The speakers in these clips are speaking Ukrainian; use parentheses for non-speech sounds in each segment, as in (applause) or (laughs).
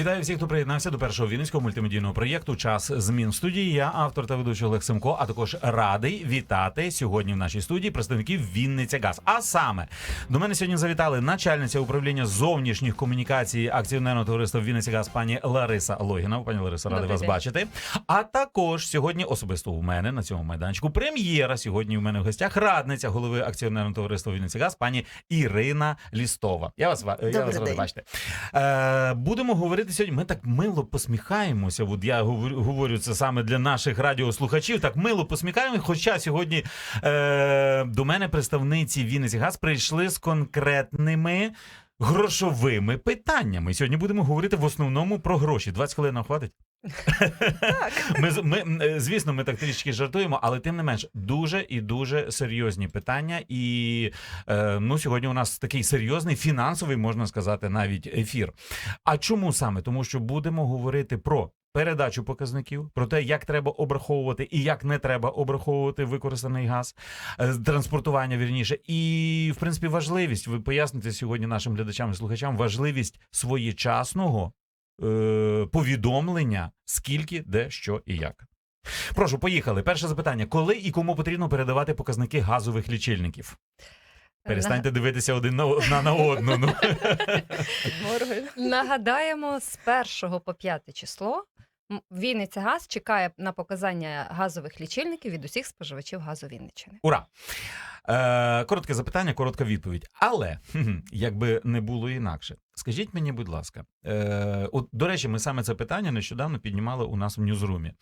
Вітаю всіх, хто приєднався до першого вінницького мультимедійного проєкту Час змін студії. Я автор та ведучий Олег Семко. А також радий вітати сьогодні в нашій студії представників Вінниця Газ. А саме до мене сьогодні завітали начальниця управління зовнішніх комунікацій акціонерного товариства Вінниця Газ пані Лариса Логіна. Пані Лариса, радий вас день. бачити. А також сьогодні особисто у мене на цьому майданчику прем'єра. Сьогодні у мене в гостях радниця голови акціонерного товариства Вінниця Газ, пані Ірина Лістова. Я вас я вас радий бачити. Е, будемо говорити сьогодні. Ми так мило посміхаємося. От я говорю це саме для наших радіослухачів. Так мило посміхаємося. Хоча сьогодні е, до мене представниці Вінниці Газ прийшли з конкретними. Грошовими питаннями. Сьогодні будемо говорити в основному про гроші. 20 хвилин нам хватить. Ми, ми, е, звісно, ми так трішки жартуємо, але тим не менш, дуже і дуже серйозні питання. І е, ну, сьогодні у нас такий серйозний фінансовий, можна сказати, навіть ефір. А чому саме? Тому що будемо говорити про. Передачу показників про те, як треба обраховувати і як не треба обраховувати використаний газ, е, транспортування вірніше, і в принципі важливість. Ви поясните сьогодні нашим глядачам і слухачам важливість своєчасного е, повідомлення, скільки, де, що і як. Прошу, поїхали. Перше запитання: коли і кому потрібно передавати показники газових лічильників? Перестаньте дивитися один на одна на одну. Ну. (laughs) Нагадаємо, з 1 по 5 число Вінниця Газ чекає на показання газових лічильників від усіх споживачів газу Вінниччини. Ура! Е, коротке запитання, коротка відповідь. Але якби не було інакше, скажіть мені, будь ласка, е, от, до речі, ми саме це питання нещодавно піднімали у нас в Ньюзрумі. Е,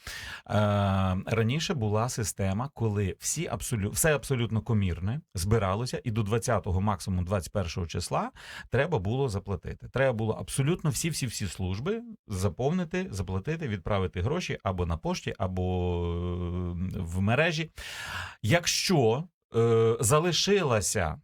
раніше була система, коли всі абсолютно все абсолютно комірне збиралося, і до 20-го, максимум 21-го числа треба було заплатити. Треба було абсолютно всі всі всі служби заповнити, заплатити, відправити гроші або на пошті, або е, в мережі. Якщо е, залишилася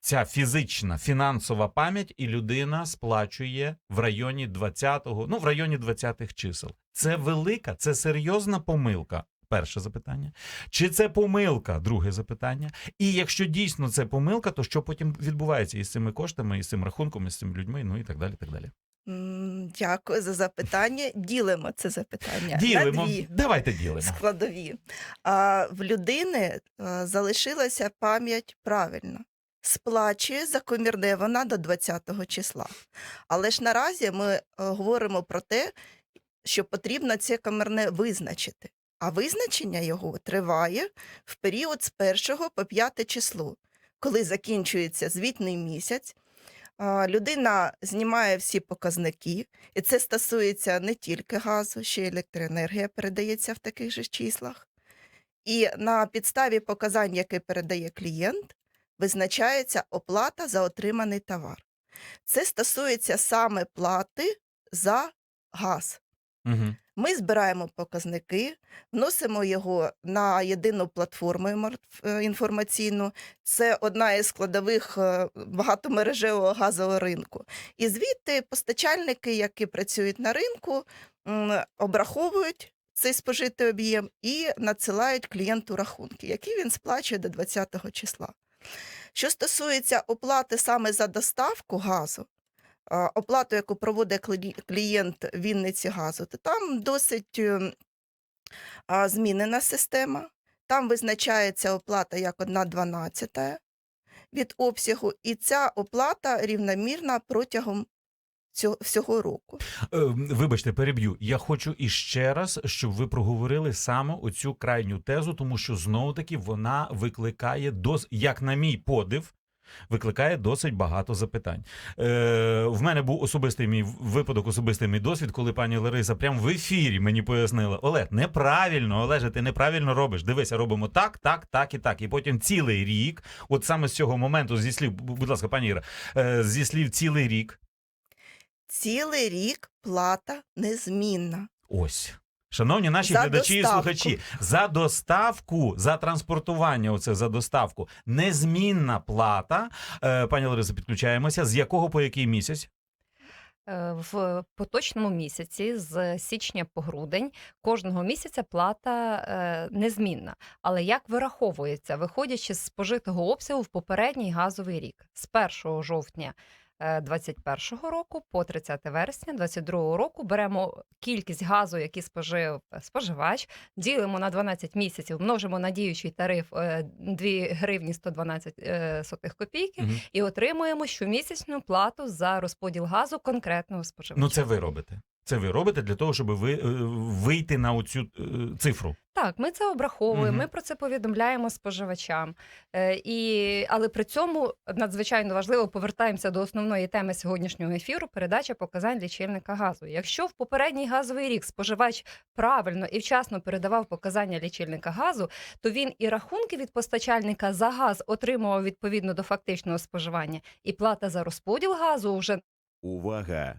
ця фізична фінансова пам'ять, і людина сплачує в районі 20-го, ну в районі 20-х чисел. Це велика, це серйозна помилка. Перше запитання. Чи це помилка? Друге запитання. І якщо дійсно це помилка, то що потім відбувається із цими коштами, із цим рахунком, із цими людьми, ну і так далі. так далі. М, Дякую за запитання. Ділимо це запитання Ділимо. на дві Давайте ділимо. складові. А в людини а, залишилася пам'ять правильно. Сплачує за комірне вона до 20-го числа. Але ж наразі ми е, говоримо про те, що потрібно це комірне визначити. А визначення його триває в період з 1 по 5 число, коли закінчується звітний місяць. Людина знімає всі показники, і це стосується не тільки газу, ще й електроенергія передається в таких же числах. І на підставі показань, які передає клієнт, визначається оплата за отриманий товар. Це стосується саме плати за газ. Ми збираємо показники, вносимо його на єдину платформу е, інформаційну. Це одна із складових е, багатомережевого газового ринку. І звідти постачальники, які працюють на ринку, обраховують цей спожитий об'єм і надсилають клієнту рахунки, які він сплачує до 20 числа. Що стосується оплати саме за доставку газу, оплату, яку проводить клі- клієнт Вінниці газу, то там досить ем, змінена система. Там визначається оплата як 1,12 від обсягу, і ця оплата рівномірна протягом цього, всього року. Е, Вибачте, переб'ю. Я хочу іще раз, щоб ви проговорили саме оцю крайню тезу, тому що знову таки вона викликає дос, як на мій подив. Викликає досить багато запитань. Е, в мене був особистий мій випадок, особистий мій досвід, коли пані Лариса прямо в ефірі мені пояснила: Олег, неправильно, Олеже, ти неправильно робиш. Дивися, робимо так, так, так і так. І потім цілий рік, от саме з цього моменту, зі слів, будь ласка, пані Іра, е, зі слів цілий рік. Цілий рік плата незмінна. Ось. Шановні наші За глядачі доставку. і слухачі, за доставку, за транспортування, оце за доставку, незмінна плата. Е, пані Лариса, підключаємося. З якого по який місяць? Е, В поточному місяці з січня по грудень кожного місяця плата е, незмінна. Але як вираховується, виходячи з спожитого обсягу в попередній газовий рік з 1 жовтня 2021 року по 30 вересня 2022 року беремо кількість газу, який спожив е, споживач, ділимо на 12 місяців, множимо на діючий тариф е, 2 гривні 112 е, сотих копійки угу. і отримуємо щомісячну плату за розподіл газу конкретного споживача. Ну, це ви робите. Це ви робите для того, щоб ви е, вийти на оцю е, цифру. Так, ми це обраховуємо, Мгм. ми про це повідомляємо споживачам. Е, і, але при цьому надзвичайно важливо повертаємося до основної теми сьогоднішнього ефіру передача показань лічильника газу. Якщо в попередній газовий рік споживач правильно і вчасно передавав показання лічильника газу, то він і рахунки від постачальника за газ отримував відповідно до фактичного споживання, і плата за розподіл газу вже Увага!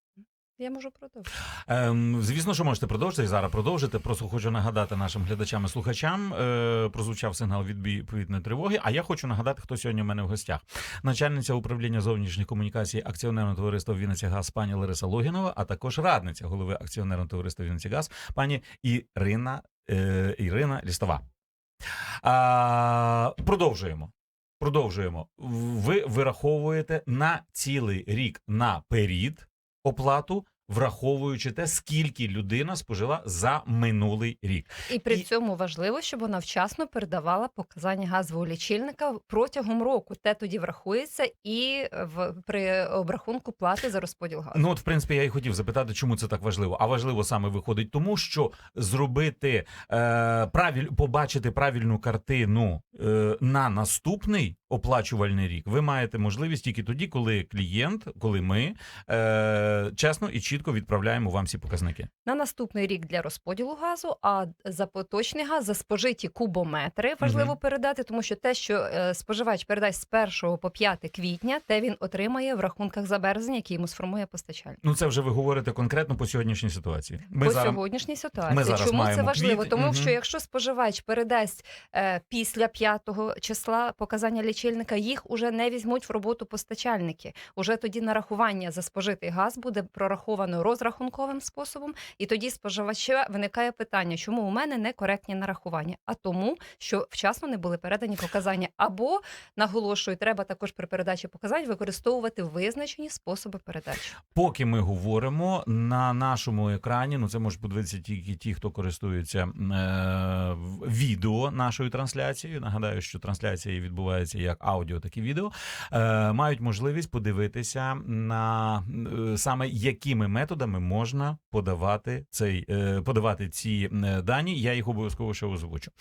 Я можу продовжити. Ем, звісно, що можете продовжити і зараз продовжити. Просто хочу нагадати нашим глядачам і слухачам. Е, прозвучав сигнал відбій повітряної тривоги. А я хочу нагадати, хто сьогодні у мене в гостях. Начальниця управління зовнішніх комунікацій акціонерного товариства Вінниця Газ пані Лариса Логінова, а також радниця голови акціонерного товариства Вінниця Газ пані Ірина, е, Ірина Лістова. А, продовжуємо. Продовжуємо. Ви вираховуєте на цілий рік наперед оплату, враховуючи те, скільки людина спожила за минулий рік. І при І- цьому важливо, щоб вона вчасно передавала показання газового лічильника протягом року. Те тоді врахується і в при обрахунку плати за розподіл газу. Ну, от, в принципі, я і хотів запитати, чому це так важливо. А важливо саме виходить тому, що зробити е, правіль, побачити правильну картину е, на наступний оплачувальний рік. Ви маєте можливість тільки тоді, коли клієнт, коли ми е, чесно і чітко відправляємо вам всі показники. На наступний рік для розподілу газу, а за поточний газ за спожиті кубометри важливо Мгм. передати, тому що те, що е, споживач передасть з 1 по 5 квітня, те він отримає в рахунках за березень, які йому сформує постачальник. Ну, це вже ви говорите конкретно по сьогоднішній ситуації. Ми по зараз сьогоднішній ситуації. ми зараз Чому це важливо? квіт- Тому Мгм. що якщо споживач передасть е, після 5 числа показання лічильника, їх уже не візьмуть в роботу постачальники. Уже тоді нарахування за спожитий газ буде прораховано розрахунковим способом, і тоді споживача виникає питання, чому у мене некоректні нарахування? А тому, що вчасно не були передані показання. Або наголошую, треба також при передачі показань використовувати визначені способи передачі. Поки ми говоримо на нашому екрані, ну це можуть подивитися тільки ті, хто користується е, відео нашою трансляцією. Нагадаю, що трансляція відбувається як аудіо, так і відео. Е, мають можливість подивитися на е, саме якими методами можна подавати цей е, подавати ці е, дані. Я їх обов'язково ще озвучу.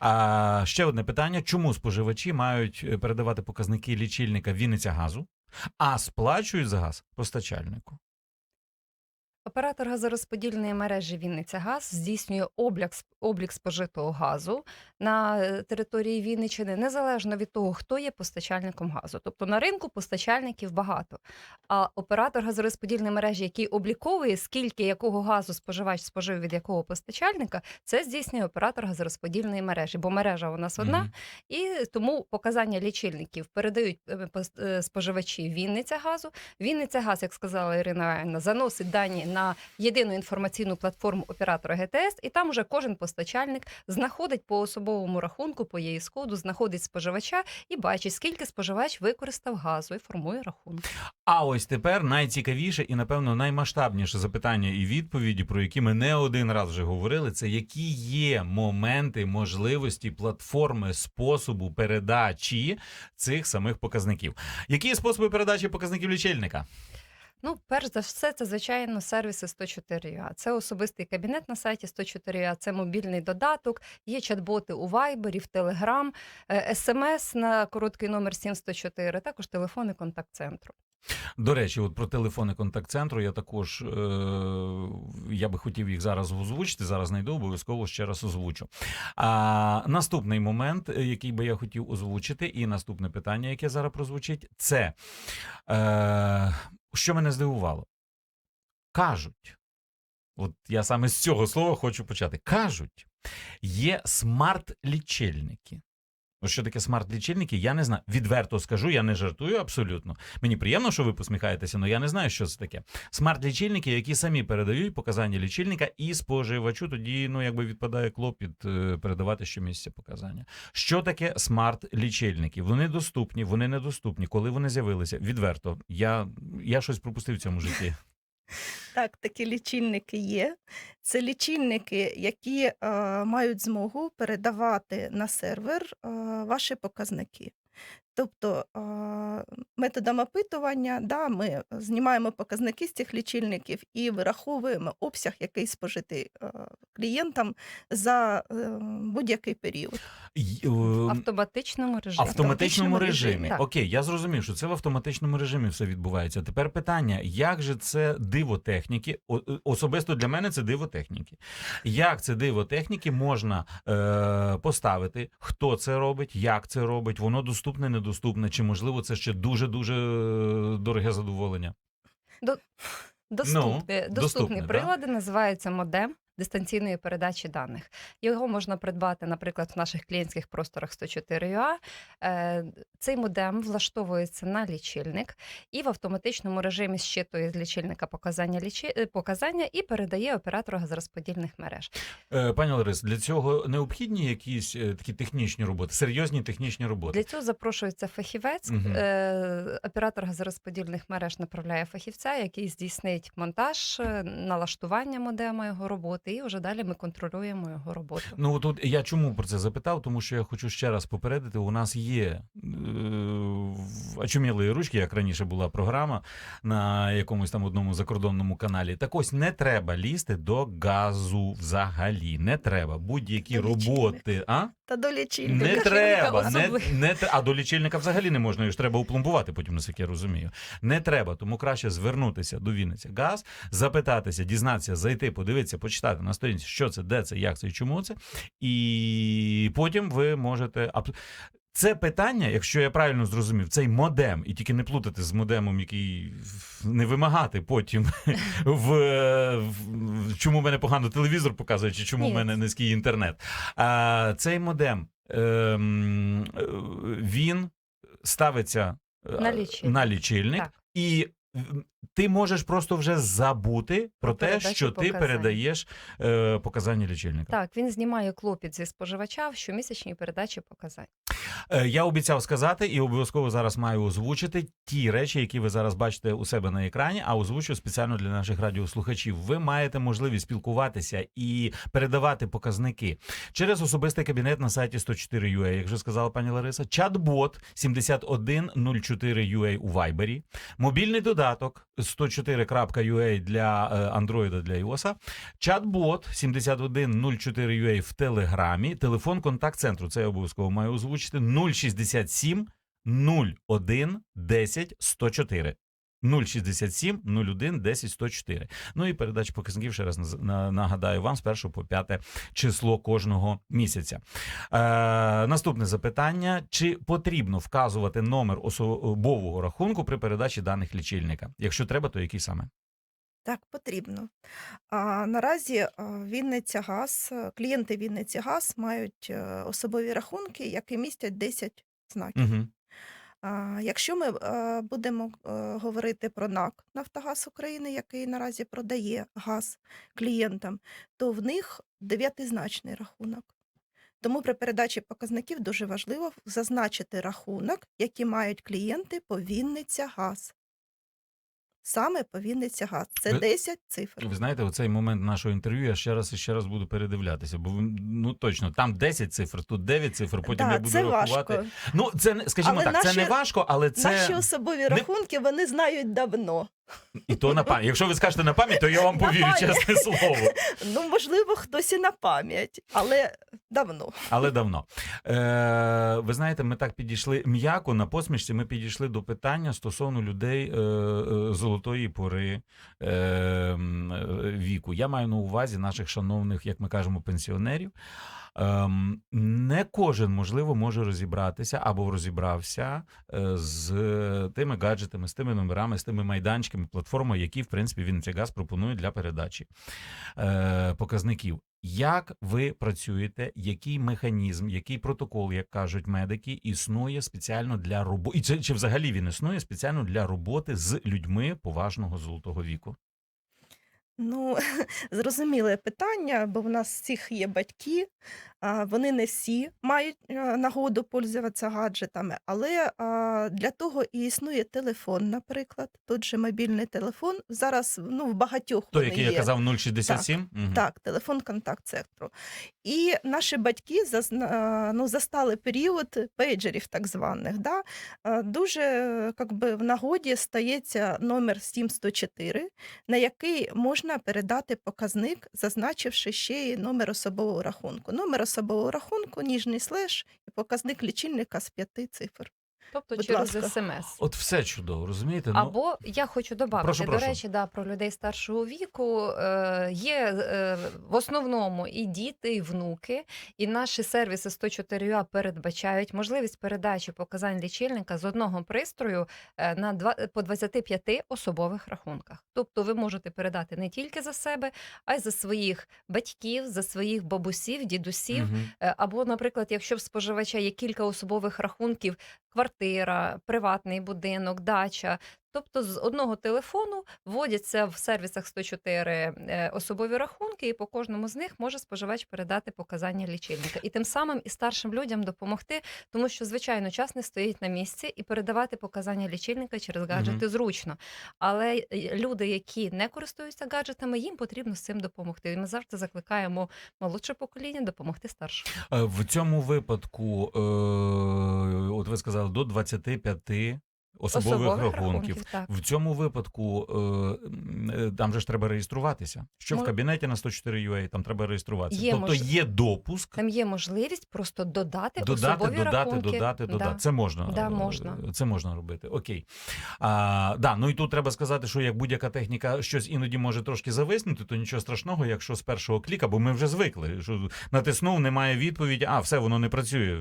А ще одне питання: чому споживачі мають е, передавати показники лічильника Вінниця газу? а сплачують за газ постачальнику. Оператор газорозподільної мережі Вінниця Газ здійснює облік, облік спожитого газу на е, території Вінниччини незалежно від того, хто є постачальником газу. Тобто на ринку постачальників багато. А оператор газорозподільної мережі, який обліковує, скільки якого газу споживач спожив від якого постачальника, це здійснює оператор газорозподільної мережі, бо мережа у нас одна. Мгм. І тому показання лічильників передають е, е, споживачі Вінниця газу. Вінниця газ, як сказала Ірина Іванівна, заносить дані на єдину інформаційну платформу оператора ГТС, і там уже кожен постачальник знаходить по особовому рахунку, по її коду, знаходить споживача і бачить, скільки споживач використав газу і формує рахунок. А ось тепер найцікавіше і напевно наймасштабніше запитання і відповіді, про які ми не один раз вже говорили, це які є моменти можливості платформи способу передачі цих самих показників. Які є способи передачі показників лічильника? Ну, перш за все, це звичайно сервіси 104 Це особистий кабінет на сайті 104 це мобільний додаток, є чат-боти у Viber, в Telegram, е, смс на короткий номер 7104, також телефони контакт-центру. До речі, от про телефони контакт-центру я також е, я би хотів їх зараз озвучити. Зараз знайду, обов'язково ще раз озвучу. А наступний момент, е, який би я хотів озвучити, і наступне питання, яке зараз прозвучить, це е, що мене здивувало. Кажуть, от я саме з цього слова хочу почати. Кажуть, є смарт-лічильники. Ось що таке смарт-лічильники, я не знаю. Відверто скажу, я не жартую абсолютно. Мені приємно, що ви посміхаєтеся, але я не знаю, що це таке. Смарт-лічильники, які самі передають показання лічильника, і споживачу тоді ну якби відпадає клопіт е, передавати щомісяця показання. Що таке смарт-лічильники? Вони доступні, вони недоступні. Коли вони з'явилися? Відверто, я, я щось пропустив в цьому житті. (laughs) Так, такі лічильники є. Це лічильники, які е, мають змогу передавати на сервер е, ваші показники. Тобто методом опитування да, ми знімаємо показники з цих лічильників і вираховуємо обсяг, який спожитий е, клієнтам за е, будь-який період. Е, В автоматичному режимі. автоматичному режимі. режимі, так. Окей, я зрозумів, що це в автоматичному режимі все відбувається. Тепер питання: як же це диво техніки? Е, Особисто для мене це диво техніки. Як це диво техніки можна е, поставити? Хто це робить? Як це робить? Воно доступне, недоступне? Чи можливо це ще дуже дуже дороге задоволення? Доступні, ну, доступні доступні прилади називаються модем дистанційної передачі даних. Його можна придбати, наприклад, в наших клієнтських просторах 104UA. Е, Цей модем влаштовується на лічильник і в автоматичному режимі щитує з лічильника показання, лічи... е, показання і передає оператору газорозподільних мереж. Е, пані Ларис, для цього необхідні якісь такі технічні роботи, серйозні технічні роботи. Для цього запрошується фахівець. Е, Оператор газорозподільних мереж направляє фахівця, який здійснить монтаж, налаштування модема його роботи, і вже далі ми контролюємо його роботу. Ну тут я чому про це запитав? Тому що я хочу ще раз попередити: у нас є е, очумілої ручки, як раніше була програма на якомусь там одному закордонному каналі. Так ось не треба лізти до газу взагалі. Не треба. Будь-які роботи. А? Та до лічильника. Не треба. Не, не, а до лічильника взагалі не можна, його ж треба упломбувати, потім, наскільки я розумію. Не треба, тому краще звернутися до Вінниця Газ, запитатися, дізнатися, зайти, подивитися, почитати на сторінці, що це, де це, як це і чому це. І потім ви можете. Це питання, якщо я правильно зрозумів, цей модем, і тільки не плутати з модемом, який не вимагати потім (laughs) в, в, в чому в мене погано телевізор показує, чи чому в мене низький інтернет. А, цей модем ем, е, він ставиться е, На лічильник. на лічильник і ти можеш просто вже забути про, те, що ти передаєш е, показання лічильника. Так, він знімає клопіт зі споживача в щомісячній передачі показань. Е, Я обіцяв сказати і обов'язково зараз маю озвучити ті речі, які ви зараз бачите у себе на екрані, а озвучу спеціально для наших радіослухачів. Ви маєте можливість спілкуватися і передавати показники через особистий кабінет на сайті 104.ua, як вже сказала пані Лариса, чат-бот 7104.ua у Вайбері, мобільний додаток 104.ua для е, Android, для iOS, чат-бот 7104.ua в Телеграмі, телефон контакт-центру, це я обов'язково маю озвучити, 067 01 10 104. 067 01 10 104. Ну і передача показників ще раз нагадаю вам з 1 по 5 число кожного місяця. Е, наступне запитання: чи потрібно вказувати номер особового рахунку при передачі даних лічильника? Якщо треба, то який саме? Так, потрібно. А, наразі Вінниця Газ, е, клієнти Вінниці Газ мають е, особові рахунки, які містять 10 знаків. Угу. Якщо ми е, будемо е, говорити про НАК Нафтогаз України, який наразі продає газ клієнтам, то в них дев'ятизначний рахунок. Тому при передачі показників дуже важливо зазначити рахунок, який мають клієнти по Вінниця Газ. Саме по Вінниця Газ. Це Ви- 10 цифр. Ви знаєте, у цей момент нашого інтерв'ю я ще раз і ще раз буду передивлятися, бо ну точно там 10 цифр, тут 9 цифр, потім Да, я буду це рахувати. важко. Ну це не скажімо Але так, це не важко, але це Наші особові рахунки вони знають давно. І то на пам'ять. Якщо ви скажете на пам'ять, то я вам повірю, чесне слово. (laughs) Ну, можливо, хтось і на пам'ять, але давно. Але давно. Е, ви знаєте, ми так підійшли м'яко на посмішці. Ми підійшли до питання стосовно людей е, е, золотої пори е, е, віку. Я маю на увазі наших шановних, як ми кажемо, пенсіонерів. Ем, не кожен, можливо, може розібратися або розібрався е, з тими гаджетами, з тими номерами, з тими майданчиками, платформами, які, в принципі, Вінниця пропонує для передачі е, показників. Як ви працюєте? Який механізм, який протокол, як кажуть медики, існує спеціально для роботи? І чи, чи взагалі він існує спеціально для роботи з людьми поважного золотого віку? Ну, (laughs) зрозуміле питання, бо в нас всіх є батьки, вони не всі мають е, нагоду пользуватися гаджетами, але для того і існує телефон, наприклад. Тут же мобільний телефон. Зараз ну, в багатьох Той, вони який є. я казав 067? Мгм. Так, телефон контакт сектору. І наші батьки зазна- ну, застали період пейджерів, так званих. Да? Дуже как би, в нагоді стається номер 7104, на який можна передати показник, зазначивши ще й номер особового рахунку. Номер особового рахунку, ніжний слеш і показник лічильника з п'яти цифр. Тобто Будь через ласка. смс. От все чудово, розумієте? Ну, Або я хочу додати, Прошу, до прошу. речі, да, про людей старшого віку. Е, є е, в основному і діти, і внуки, і наші сервіси 104 передбачають можливість передачі показань лічильника з одного пристрою е, на два, по 25 особових рахунках. Тобто ви можете передати не тільки за себе, а й за своїх батьків, за своїх бабусів, дідусів. мгм. Е, Або, наприклад, якщо в споживача є кілька особових рахунків, квартира, приватний будинок, дача. Тобто з одного телефону вводяться в сервісах 104 е, особові рахунки, і по кожному з них може споживач передати показання лічильника. І тим самим і старшим людям допомогти, тому що, звичайно, час не стоїть на місці, і передавати показання лічильника через гаджети зручно. Але е, люди, які не користуються гаджетами, їм потрібно з цим допомогти. І ми завжди закликаємо молодше покоління допомогти старшому. Е, В цьому випадку, от ви сказали, до 25 особових, рахунків. так. В цьому випадку е, е, там же ж треба реєструватися. Що в кабінеті на 104 UA, там треба реєструватися. Є тобто мож- є допуск. Там є можливість просто додати, Додати, особові додати, рахунки. додати, Да. додати. Це можна. Да, е, можна. Це можна робити. Окей. А, да, ну і тут треба сказати, що як будь-яка техніка щось іноді може трошки зависнути, то нічого страшного, якщо з першого кліка, бо ми вже звикли. Що натиснув, немає відповіді, а все, воно не працює.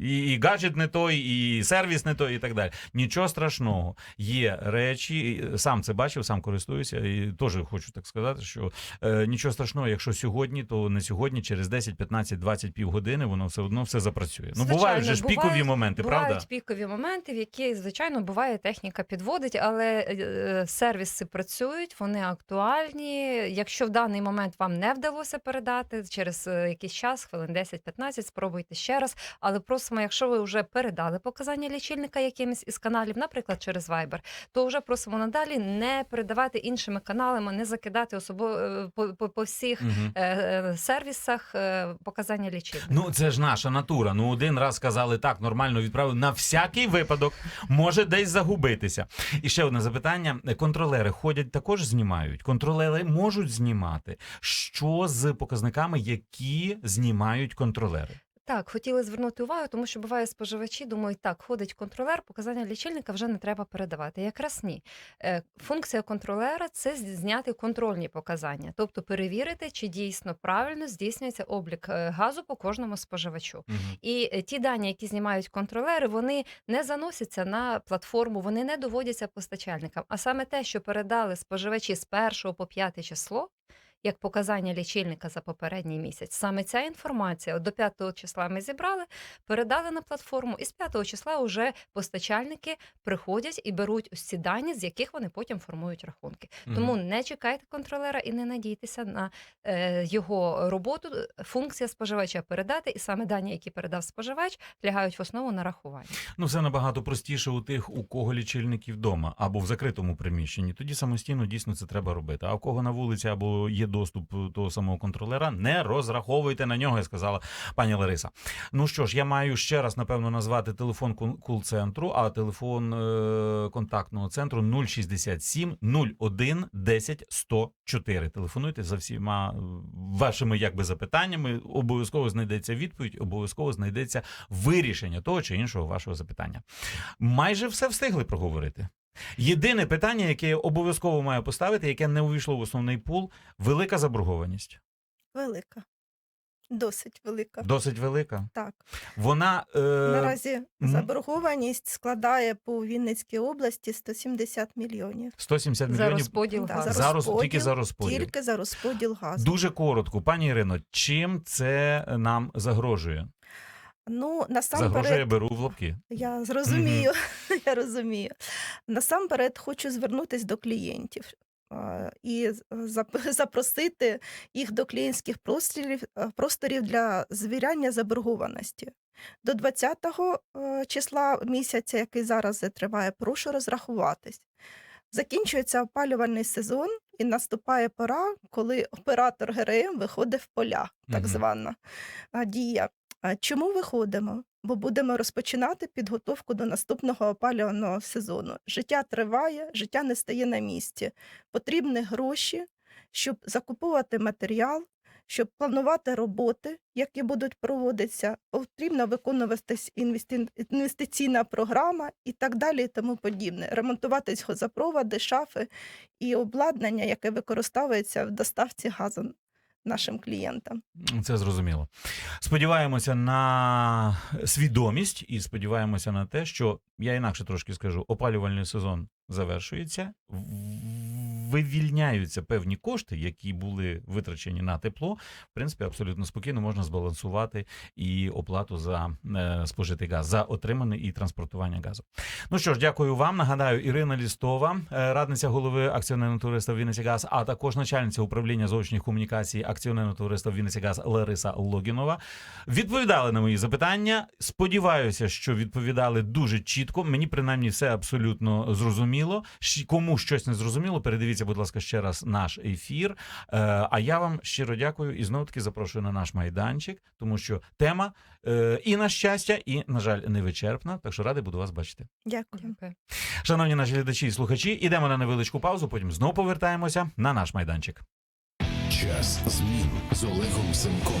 І, і гаджет не той, і сервіс не той, і так далі. Нічого страшного. Є речі, сам це бачив, сам користуюся, і теж хочу так сказати, що е, нічого страшного, якщо сьогодні, то не сьогодні, через 10, 15, 20 півгодини воно все одно все запрацює. ну Звичайно, бувають же ж пікові моменти, Бувають правда? пікові моменти, в які, звичайно, буває техніка підводить, але е, сервіси працюють, вони актуальні. Якщо в даний момент вам не вдалося передати через е, якийсь час, хвилин 10-15, спробуйте ще раз. Але просимо, якщо ви вже передали показання лічильника якимось із каналів, наприклад, через Viber, то вже просимо надалі не передавати іншими каналами, не закидати особо е, по, по, по всіх е, сервісах е, показання лічильника. Ну, це ж наша натура. Ну, один раз сказали так, нормально відправили. На всякий випадок може десь загубитися. І ще одне запитання: контролери ходять також знімають. Контролери можуть знімати. Що з показниками, які знімають контролери? Так, хотіли звернути увагу, тому що буває споживачі, думають, так, ходить контролер, показання лічильника вже не треба передавати. Якраз ні. Е, Функція контролера це зняти контрольні показання, тобто перевірити, чи дійсно правильно здійснюється облік е, газу по кожному споживачу. І е, ті дані, які знімають контролери, вони не заносяться на платформу, вони не доводяться постачальникам. А саме те, що передали споживачі з 1 по 5 число. Як показання лічильника за попередній місяць, саме ця інформація до 5 числа ми зібрали, передали на платформу, і з 5 числа вже постачальники приходять і беруть ось ці дані, з яких вони потім формують рахунки. Тому не чекайте контролера і не надійтеся на е, його роботу. Функція споживача передати, і саме дані, які передав споживач, лягають в основу нарахування. Ну, все набагато простіше у тих, у кого лічильники вдома або в закритому приміщенні. Тоді самостійно дійсно це треба робити. А у кого на вулиці або є доступ е, того самого контролера, не розраховуйте на нього, сказала пані Лариса. Ну що ж, я маю ще раз напевно назвати телефон кул- кул-центру, а телефон е, контактного центру 067 01 10 104. Телефонуйте за всіма е, вашими якби запитаннями. Обов'язково знайдеться відповідь, обов'язково знайдеться вирішення того чи іншого вашого запитання. Майже все встигли проговорити. Єдине питання, яке я обов'язково маю поставити, яке не увійшло в основний пул, велика заборгованість. Велика. Досить велика. Досить велика. Так. Вона е, Наразі заборгованість складає по Вінницькій області 170 мільйонів. 170 За мільйонів розподіл Да, газу. за за розподіл, тільки за розподіл. Тільки за розподіл газу. Дуже коротко, пані Ірино, чим це нам загрожує? Ну, Загрожує насамперед, беру в лапки. я зрозумію, (laughs) я розумію. Насамперед хочу звернутися до клієнтів е, і з- зап- (laughs) запросити їх до клієнтських просторів, е, просторів для звіряння заборгованості. До 20-го е, числа місяця, який зараз триває, прошу розрахуватись. Закінчується опалювальний сезон, і наступає пора, коли оператор ГРМ виходить в поля, так Мгм. звана а, дія. Чому виходимо? Бо будемо розпочинати підготовку до наступного опалювального сезону. Життя триває, життя не стає на місці. Потрібні гроші, щоб закуповувати матеріал, щоб планувати роботи, які будуть проводитися. Потрібно виконуватись інвестиційна програма і так далі, і тому подібне. Ремонтуватись газопроводи, шафи і обладнання, яке використовується в доставці газу нашим клієнтам. Це зрозуміло. Сподіваємося на свідомість і сподіваємося на те, що я інакше трошки скажу: опалювальний сезон завершується. Вивільняються певні кошти, які були витрачені на тепло. В принципі, абсолютно спокійно можна збалансувати і оплату за е, спожитий газ, за отриманий і транспортування газу. Ну що ж, дякую вам. Нагадаю, Ірина Лістова, е, радниця голови акціонерного товариства Вінниця Газ, а також начальниця управління зовнішніх комунікацій акціонерного товариства Вінниця Газ Лариса Логінова. Відповідали на мої запитання. Сподіваюся, що відповідали дуже чітко. Мені принаймні все абсолютно зрозуміло. Кому щось не зрозуміло, передивіться, будь ласка, ще раз наш ефір. Е, А я вам щиро дякую і знову таки запрошую на наш майданчик, тому що тема е, і на щастя, і на жаль, невичерпна. Так що радий буду вас бачити. Дякую. Дякую. Шановні наші глядачі і слухачі, ідемо на невеличку паузу. Потім знову повертаємося на наш майданчик. Час змін з Олегом Семком.